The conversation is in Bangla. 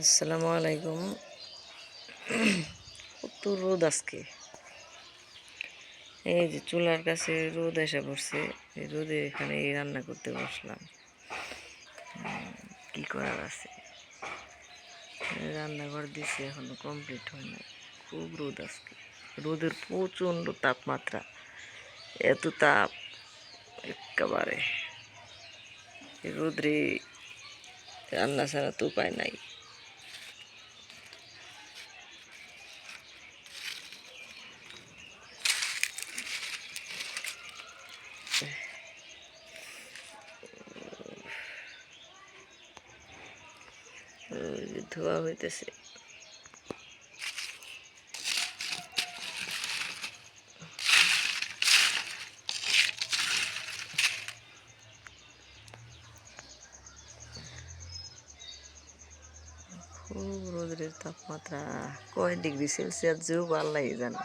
আসসালামু আলাইকুম। কত রোদ আজকে। এই যে চুলার কাছে রোদ এসে পড়ছে। এই রোদে এখানে এই রান্না করতে বসলাম। কি করার আছে? রান্নাঘর দিছে, এখনও কমপ্লিট হয় না খুব রোদ আজকে। রোদের প্রচণ্ড তাপমাত্রা। এত তাপ একেবারে রোদ্রে রান্না ছাড়া তো উপায় নাই। ধোয়া হইতেছে খুব রোদের তাপমাত্রা কয় ডিগ্রি সেলসিয়াস ভালো লাগে জানো